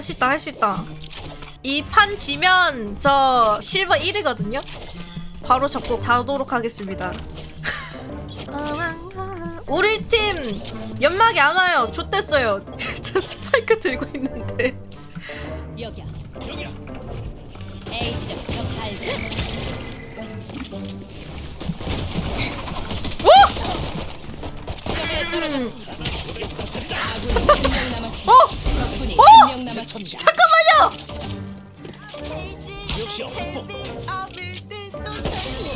할 수 있다 할 수 있다. 이 판 지면 저 실버 1위거든요? 바로 접고 자도록 하겠습니다. 우리 팀 연막이 안 와요. 좆됐어요. 저 스파이크 들고 있는데. 여기야. A 지점 적 발견. 적에 떨어졌습니다. 아군이 한 명 남았습니다. 어! 적군이 어! 한명 남았습니다. 잠깐만요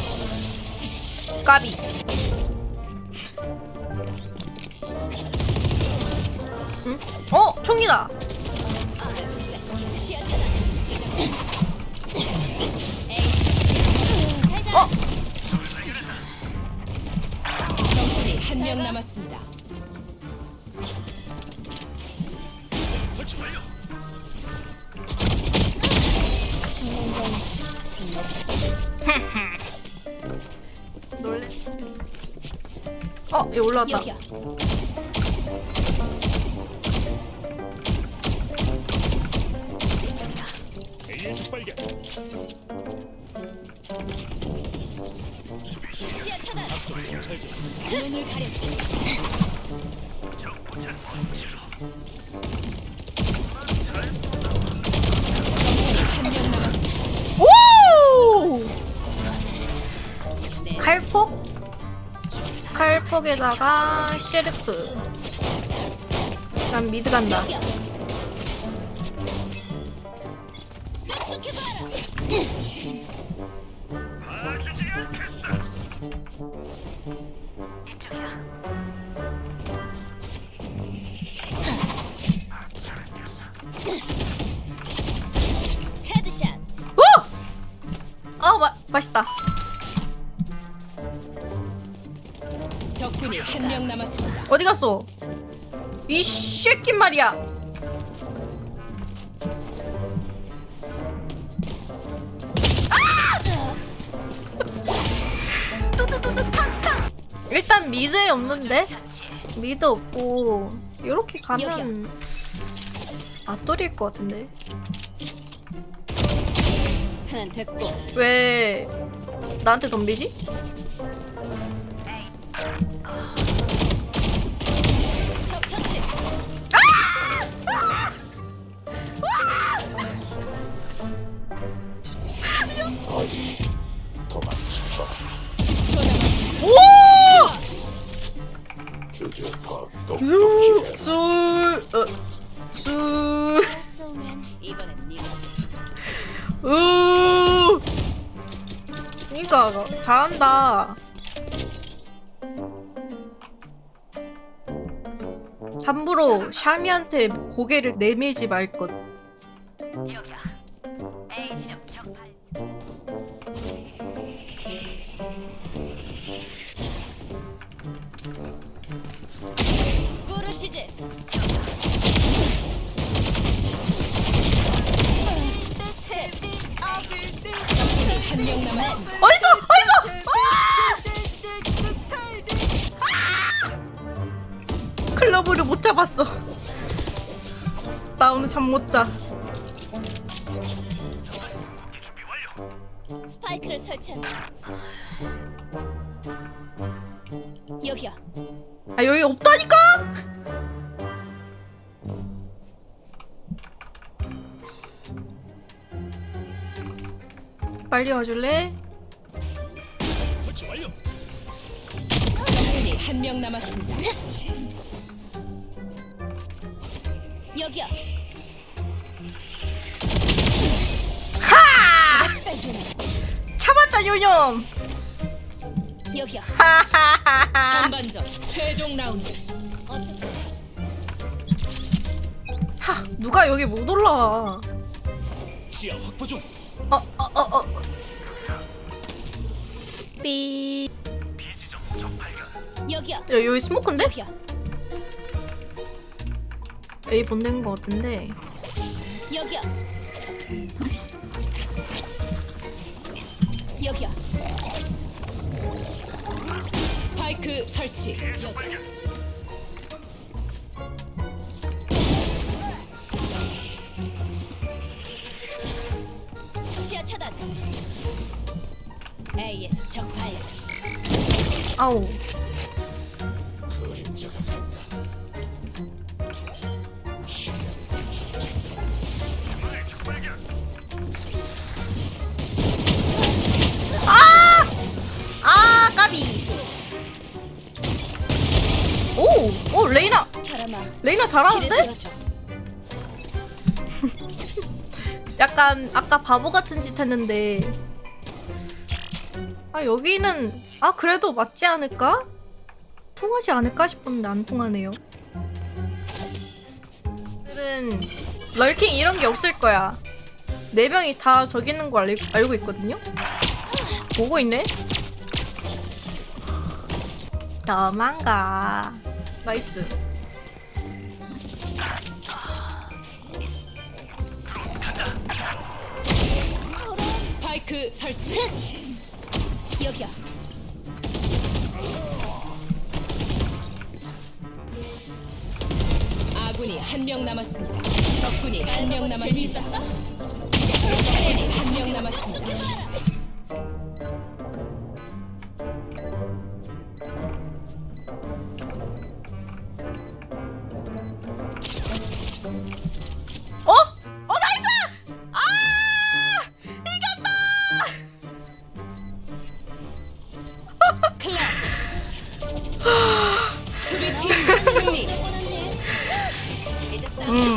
까비 응? 어? 총이다 놀랬 어? 얘 올라왔다 여기야. 시야 차단. 눈을 가렸지. 칼폭에다가 셰리프 난 미드 간다. 오! 아 마, 맛있다 적군이 한 명 남았습니다. 어디 갔어? 이 새끼 말이야 아! 뚜두두두 탕탕 일단 미드에 없는데? 미드 없고 이렇게 가면 맞돌일 것 같은데 하나 됐고. 왜 나한테 덤비지? 어디 도망쳐. 10초 남았습니다. 오! 주주파 수, 똑똑히 수, 어, 수, 쏘면 이번엔 네가 으. 그러니까 잘한다. 함부로 샤미한테 고개를 내밀지 말 것. 꾸르시 지. 적군이 한명 남았습니다. 어딨어? 어딨어? 아! 클러브를 못 잡았어. 나 오늘 잠 못 자. 스파이크를 설치한다. 여기야. 아 여기 없다니까? 빨리 와줄래? 설치 완료. 적군이 한 명 남았습니다. 여기야. 하! 참았다 요념. 여기야. 하하하하. 전반전 최종 라운드. 어차피 하 누가 여기 못 올라와? 시야 확보 중. 어 어 어 어. 삐. 여기야. 야 여기 스모크인데? 여기야. A 본낸 거 같은데. 여기야. 여기야. 스파이크 설치. 여기. A에서 적발. 아우. 비춰주지. 아 까비. 오, 오 레이나, 레이나 길을 잘하는데? 들어줘. 약간 아까 바보 같은 짓 했는데. 아 여기는 아 그래도 맞지 않을까? 통하지 않을까 싶었는데 안 통하네요. 오늘은 럴킹 이런 게 없을 거야. 네 명이 다 저기 있는 거 알, 알고 있거든요. 보고 있네. 도망가. 나이스. 스파이크 설치. 여기야. 아군이 한 명 남았습니다. 적군이 한 명 남았습니다. 재미있었어? 적군이 한 명 남았습니다. 어? 어 Mm.